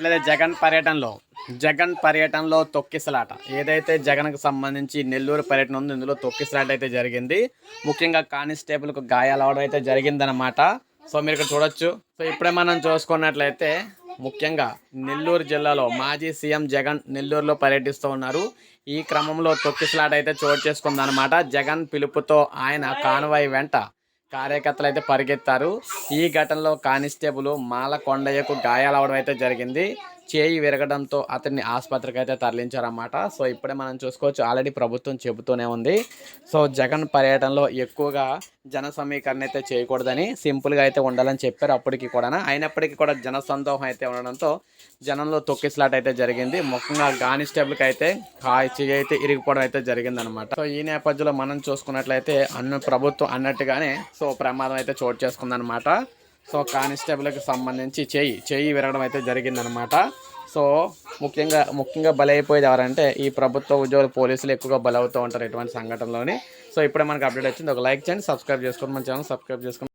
చూసుకున్నట్లయితే జగన్ పర్యటనలో. జగన్ పర్యటనలో తొక్కిసలాట. ఏదైతే జగన్కు సంబంధించి నెల్లూరు పర్యటన ఉందో ఇందులో తొక్కిసలాట అయితే జరిగింది. ముఖ్యంగా కానిస్టేబుల్కు గాయాలు అవడం అయితే జరిగిందనమాట సో మీరు ఇక్కడ చూడొచ్చు. సో ఇప్పుడే మనం చూసుకున్నట్లయితే ముఖ్యంగా నెల్లూరు జిల్లాలో మాజీ సీఎం జగన్ నెల్లూరులో పర్యటిస్తూ ఉన్నారు. ఈ క్రమంలో తొక్కిసలాట అయితే చోటు చేసుకుందనమాట జగన్ పిలుపుతో ఆయన కాన్వాయ్ వెంట కార్యకర్తలు అయితే పరిగెత్తారు. ఈ ఘటనలో కానిస్టేబుల్ మాల కొండయ్యకు గాయాలవడం అయితే జరిగింది. చేయి విరగడంతో అతన్ని ఆసుపత్రికి అయితే తరలించారన్నమాట. సో ఇప్పుడే మనం చూసుకోవచ్చు ఆల్రెడీ ప్రభుత్వం చెబుతూనే ఉంది. సో జగన్ పర్యటనలో ఎక్కువగా జన సమీకరణ అయితే చేయకూడదని సింపుల్గా అయితే ఉండాలని చెప్పారు అప్పటికి కూడా అయినప్పటికీ కూడా జన సందోహం అయితే ఉండడంతో జనంలో తొక్కిసలాట అయితే జరిగింది. ముఖ్యంగా గానిస్టేబుల్కి అయితే కా- చెయ్యి అయితే ఇరిగిపోవడం అయితే జరిగిందనమాట సో ఈ నేపథ్యంలో మనం చూసుకున్నట్లయితే అన్న ప్రభుత్వం అన్నట్టుగానే సో ప్రమాదం అయితే చోటు చేసుకుందనమాట సో కానిస్టేబుల్కి సంబంధించి చెయ్యి చెయ్యి విరగడం అయితే జరిగిందనమాట సో ముఖ్యంగా ముఖ్యంగా బలైపోయేది ఎవరంటే ఈ ప్రభుత్వ ఉద్యోగులు పోలీసులు ఎక్కువగా బలవుతూ ఉంటారు ఇటువంటి సంఘటనలోని. సో ఇప్పుడే మనకు అప్డేట్ వచ్చింది. ఒక లైక్ చేయండి సబ్స్క్రైబ్ చేసుకోండి. మన ఛానల్ సబ్స్క్రైబ్ చేసుకోండి.